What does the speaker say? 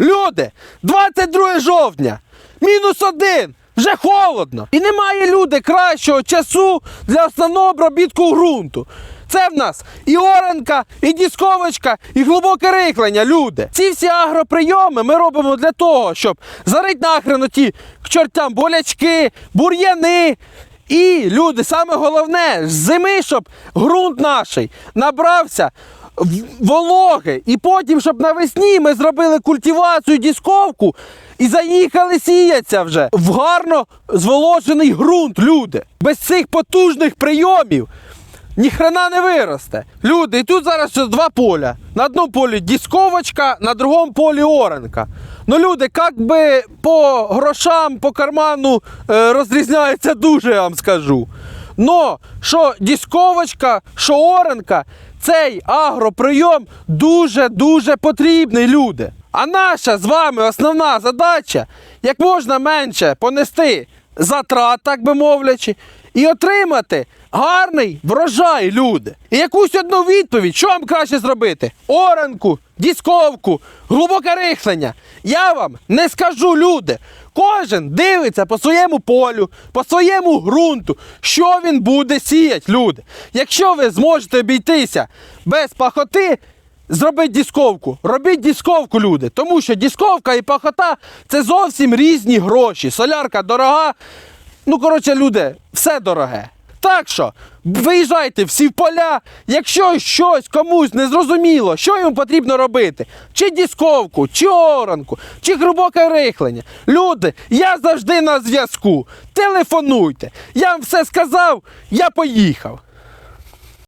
Люди, 22 жовтня, мінус один. Вже холодно. І немає люди кращого часу для основного обробітку ґрунту. Це в нас і оренка, і дісковочка, і глибоке рихлення, люди. Ці всі агроприйоми ми робимо для того, щоб зарить нахрен оті к чортям болячки, бур'яни. І люди, саме головне, з зими, щоб ґрунт наш набрався вологи. І потім, щоб навесні ми зробили культивацію, дісковку і заїхали сіятися вже в гарно зволожений ґрунт, люди. Без цих потужних прийомів ніхрена не виросте. Люди, і тут зараз два поля. На одному полі дісковочка, на другому полі оренка. Ну, люди, як би по грошам, по карману е, розрізняється дуже, я вам скажу. Но що дісковочка, що оренка, цей агроприйом дуже-дуже потрібний, люди. А наша з вами основна задача як можна менше понести затрат, так би мовлячи, і отримати гарний врожай, люди. І якусь одну відповідь, що вам краще зробити? Оранку, дісковку, глибоке рихлення. Я вам не скажу, люди. Кожен дивиться по своєму полю, по своєму ґрунту, що він буде сіяти, люди. Якщо ви зможете обійтися без пахоти, Зробіть дісковку, робіть дісковку, люди. Тому що дісковка і пахота це зовсім різні гроші. Солярка дорога. Ну, коротше, люди, все дороге. Так що, виїжджайте всі в поля. Якщо щось комусь не зрозуміло, що йому потрібно робити, чи дісковку, чи оранку, чи глибоке рихлення. Люди, я завжди на зв'язку. Телефонуйте. Я вам все сказав, я поїхав.